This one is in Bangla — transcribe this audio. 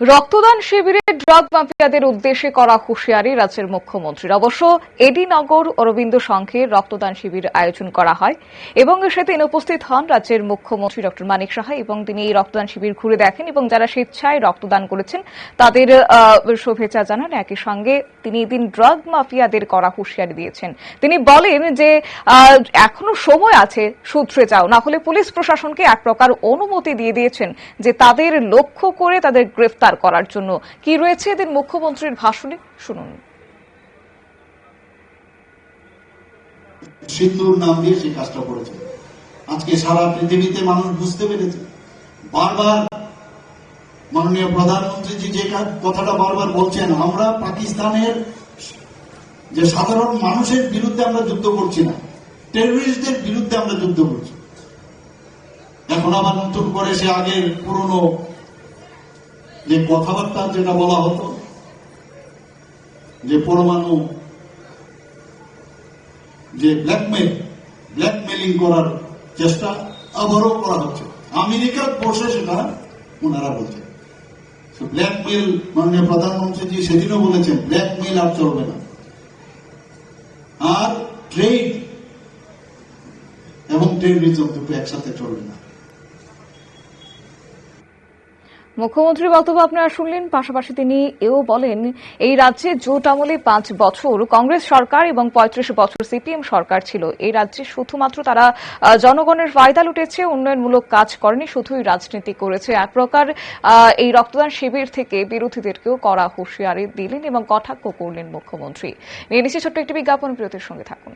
রক্তদান শিবিরে ড্রাগ মাফিয়াদের উদ্দেশ্যে করা হুঁশিয়ারি রাজ্যের মুখ্যমন্ত্রীর। অবশ্য এডিনগর অরবিন্দ সংঘে রক্তদান শিবির আয়োজন করা হয় এবং সেদিন উপস্থিত হন রাজ্যের মুখ্যমন্ত্রী ডক্টর মানিক সাহা এবং তিনি এই রক্তদান শিবির ঘুরে দেখেন এবং যারা স্বেচ্ছায় রক্তদান করেছেন, তাদের শুভেচ্ছা জানান। একই সঙ্গে তিনি এদিন ড্রাগ মাফিয়াদের করা হুঁশিয়ারি দিয়েছেন। তিনি বলেন যে এখনও সময় আছে সূত্রে যাও। না হলে পুলিশ প্রশাসনকে এক প্রকার অনুমতি দিয়ে দিয়েছেন যে তাদের লক্ষ্য করে তাদের গ্রেফতার করার জন্য। কি রয়েছে এদিন মুখ্যমন্ত্রীর ভাষণে? শুনুন। সিন্ধুর নাম দিয়ে সেই কাজটা করেছে। আজকে সারা পৃথিবীতে মানুষ বুঝতে পেরেছে। বারবার মাননীয় প্রধানমন্ত্রীজি যে কথাটা বারবার বলছেন, আমরা পাকিস্তানের যে সাধারণ মানুষের বিরুদ্ধে আমরা যুদ্ধ করছি না টেররিস্টদের বিরুদ্ধে আমরা যুদ্ধ করছি। এখন আবার নতুন করে সে আগের পুরনো যে কথাবার্তা যেটা বলা হতো, যে পরমাণু, যে ব্ল্যাকমেল ব্ল্যাকমেলিং করার চেষ্টা আবারও করা হচ্ছে। আমেরিকার বসে সেটা ওনারা বলছেন। ব্ল্যাকমেল মাননীয় প্রধানমন্ত্রীজি সেদিনও বলেছেন ব্ল্যাকমেল আর চলবে না। আর ট্রেড এবং টেররিজম দুটো একসাথে চলবে না। মুখ্যমন্ত্রীর বক্তব্য আপনারা শুনলেন, পাশাপাশি তিনি এও বলেন, এই রাজ্যে জোট আমলে পাঁচ বছর, কংগ্রেস সরকার এবং পঁয়ত্রিশ বছর সিপিএম সরকার ছিল। এই রাজ্যে শুধুমাত্র তারা জনগণের ফায়দা লুটেছে, উন্নয়নমূলক কাজ করেনি, শুধুই রাজনীতি করেছে। এক প্রকার এই রক্তদান শিবির থেকে বিরোধীদেরকেও করা হুঁশিয়ারি দিলেন এবং কটাক্ষ করলেন মুখ্যমন্ত্রী। নিয়ে নিচ্ছে ছোট্ট একটি বিজ্ঞাপন, বিরতির সঙ্গে থাকুন।